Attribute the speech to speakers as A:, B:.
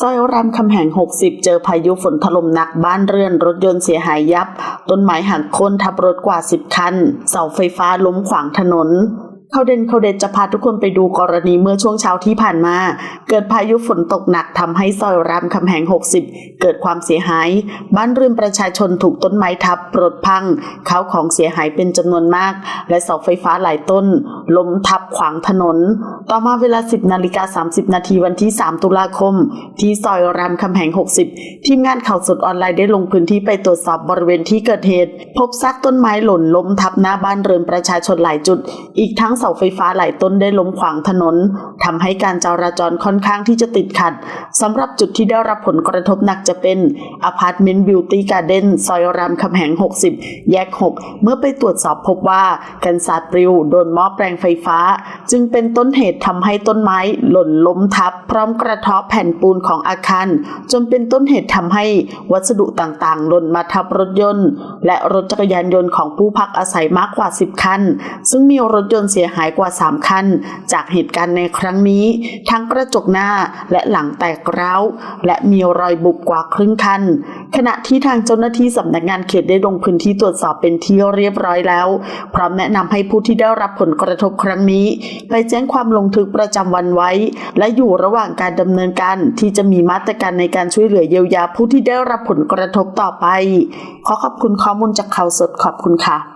A: ซอยรามคำแหง 60 เจอพายุฝนถล่มหนักบ้านเรือน รถยนต์เสียหายยับ ต้นไม้หักโค่นทับรถกว่า 10 คัน เสาไฟฟ้าล้มขวางถนนเขาเด่นเขาเด็ดจะพาทุกคนไปดูกรณีเมื่อช่วงเช้าที่ผ่านมา เกิดพายุฝนตกหนักทำให้ซอยรามคำแหง 60 เกิดความเสียหาย บ้านเรือนประชาชนถูกต้นไม้ทับรถพังข้าวของเสียหายเป็นจำนวนมาก และเสาไฟฟ้าหลายต้นล้มทับขวางถนน ต่อมาเวลา 10นาฬิกา30 นาทีวันที่ 3 ตุลาคม ที่ซอยรามคำแหง 60 ทีมงานข่าวสดออนไลน์ได้ลงพื้นที่ไปตรวจสอบบริเวณที่เกิดเหตุ พบซากต้นไม้หล่นล้มทับหน้าบ้านเรือนประชาชนหลายจุด อีกทั้งเสาไฟฟ้าหลายต้นได้ล้มขวางถนนทำให้การจราจรค่อนข้างที่จะติดขัดสำหรับจุดที่ได้รับผลกระทบหนักจะเป็นอพาร์ตเมนต์บิวตี้การ์เด้นซอยรามคำแหง 60 แยก 6 เมื่อไปตรวจสอบพบว่ากันศาสตร์ปลิวโดนมอแปลงไฟฟ้า จึงเป็นต้นเหตุทำให้ต้นไม้หล่นล้มทับ พร้อมกระเทาะแผ่นปูนของอาคารจนเป็นต้นเหตุทำให้วัสดุต่างๆ หล่นมาทับรถยนต์ และรถจักรยานยนต์ของผู้พักอาศัยมากกว่า 10 คัน ซึ่งมีรถยนต์เสียหายกว่า 3 คัน จากเหตุการณ์ในครั้งนี้ ทั้งกระจกหน้าและหลังแตกร้าวและมีรอยบุบกว่าครึ่งคันขณะที่ทางเจ้าหน้าที่สำนักงานเขตได้ลงพื้นที่ตรวจสอบเป็นที่เรียบร้อยแล้ว พร้อมแนะนำให้ผู้ที่ได้รับผลกระทบครั้งนี้ ไปแจ้งความลงทึกประจำวันไว้ และอยู่ระหว่างการดำเนินการที่จะมีมาตรการในการช่วยเหลือเยียวยาผู้ที่ได้รับผลกระทบต่อไป ขอขอบคุณข้อมูลจากข่าวสดขอบคุณค่ะ